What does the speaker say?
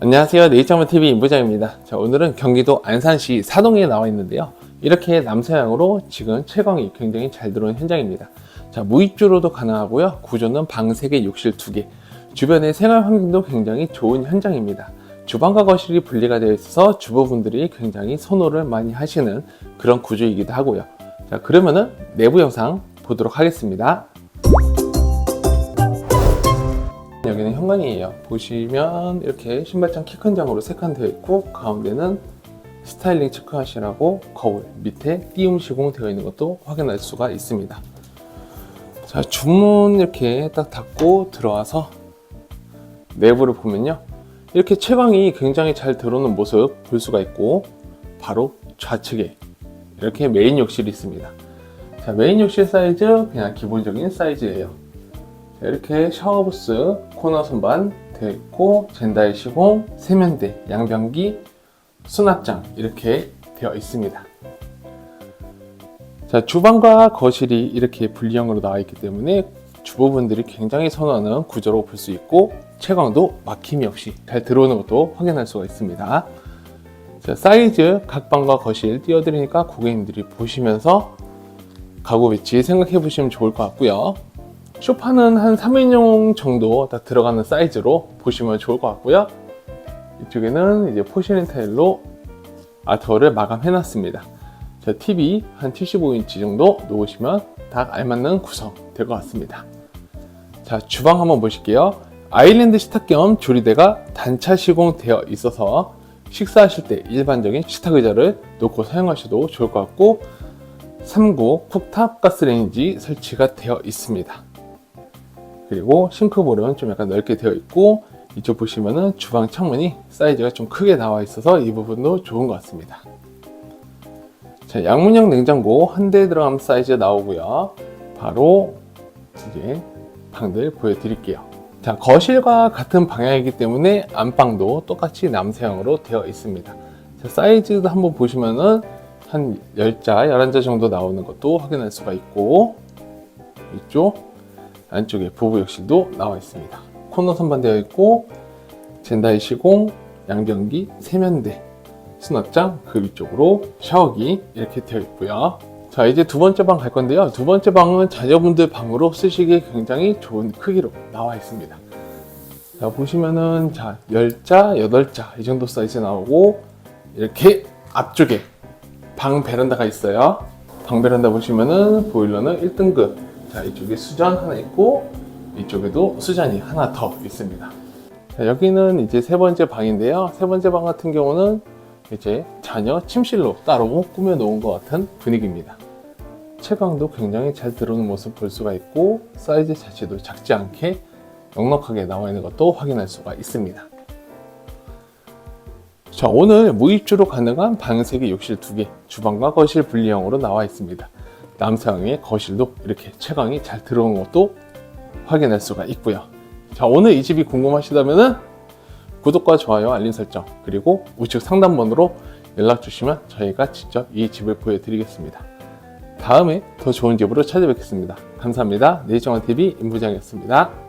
안녕하세요. 네이처먼TV 임부장입니다. 자, 오늘은 경기도 안산시 사동에 나와 있는데요. 이렇게 남서향으로 지금 채광이 굉장히 잘 들어오는 현장입니다. 자, 무입주로도 가능하고요. 구조는 방 3개, 욕실 2개. 주변의 생활 환경도 굉장히 좋은 현장입니다. 주방과 거실이 분리가 되어 있어서 주부분들이 굉장히 선호를 많이 하시는 그런 구조이기도 하고요. 자, 그러면은 내부 영상 보도록 하겠습니다. 여기는 현관이에요. 보시면 이렇게 신발장 키 큰 장으로 세 칸 되어 있고 가운데는 스타일링 체크하시라고 거울 밑에 띄움 시공 되어 있는 것도 확인할 수가 있습니다. 자 주문 이렇게 딱 닫고 들어와서 내부를 보면요. 이렇게 채광이 굉장히 잘 들어오는 모습 볼 수가 있고 바로 좌측에 이렇게 메인 욕실이 있습니다. 자 메인 욕실 사이즈 그냥 기본적인 사이즈예요. 자, 이렇게 샤워부스 코너 선반 되어 있고 젠다이 시공, 세면대, 양변기, 수납장 이렇게 되어 있습니다. 자 주방과 거실이 이렇게 분리형으로 나와 있기 때문에 주부분들이 굉장히 선호하는 구조로 볼 수 있고 채광도 막힘이 없이 잘 들어오는 것도 확인할 수가 있습니다. 자, 사이즈 각 방과 거실 띄워드리니까 고객님들이 보시면서 가구 배치 생각해 보시면 좋을 것 같고요. 쇼파는 한 3인용 정도 딱 들어가는 사이즈로 보시면 좋을 것 같고요. 이쪽에는 이제 포시린 타일로 아트월을 마감해 놨습니다. 자, TV 한 75인치 정도 놓으시면 딱 알맞는 구성 될 것 같습니다. 자, 주방 한번 보실게요. 아일랜드 식탁 겸 조리대가 단차 시공되어 있어서 식사하실 때 일반적인 식탁 의자를 놓고 사용하셔도 좋을 것 같고 3구 쿡탑 가스레인지 설치가 되어 있습니다. 그리고 싱크볼은 좀 약간 넓게 되어 있고 이쪽 보시면은 주방 창문이 사이즈가 좀 크게 나와 있어서 이 부분도 좋은 것 같습니다. 자, 양문형 냉장고 한 대 들어가는 사이즈 나오고요. 바로 이제 방들 보여드릴게요. 자, 거실과 같은 방향이기 때문에 안방도 똑같이 남세형으로 되어 있습니다. 자, 사이즈도 한번 보시면은 한 10자, 11자 정도 나오는 것도 확인할 수가 있고 이쪽 안쪽에 부부 욕실도 나와 있습니다. 코너 선반되어 있고 젠다이 시공, 양변기, 세면대, 수납장 그 위쪽으로 샤워기 이렇게 되어 있고요. 자 이제 두 번째 방 갈 건데요. 두 번째 방은 자녀분들 방으로 쓰시기에 굉장히 좋은 크기로 나와 있습니다. 자 보시면은 자 10자, 8자 이 정도 사이즈 나오고 이렇게 앞쪽에 방 베란다가 있어요. 방 베란다 보시면은 보일러는 1등급. 자, 이쪽에 수전 하나 있고 이쪽에도 수전이 하나 더 있습니다. 자, 여기는 이제 세 번째 방인데요. 세 번째 방 같은 경우는 이제 자녀 침실로 따로 꾸며 놓은 것 같은 분위기입니다. 채광도 굉장히 잘 들어오는 모습 볼 수가 있고 사이즈 자체도 작지 않게 넉넉하게 나와 있는 것도 확인할 수가 있습니다. 자, 오늘 무입주로 가능한 방 3개, 욕실 2개, 주방과 거실 분리형으로 나와 있습니다. 남서양의 거실도 이렇게 채광이 잘 들어오는 것도 확인할 수가 있고요. 자, 오늘 이 집이 궁금하시다면 구독과 좋아요, 알림 설정, 그리고 우측 상단번호로 연락 주시면 저희가 직접 이 집을 보여드리겠습니다. 다음에 더 좋은 집으로 찾아뵙겠습니다. 감사합니다. 네이처원TV 임부장이었습니다.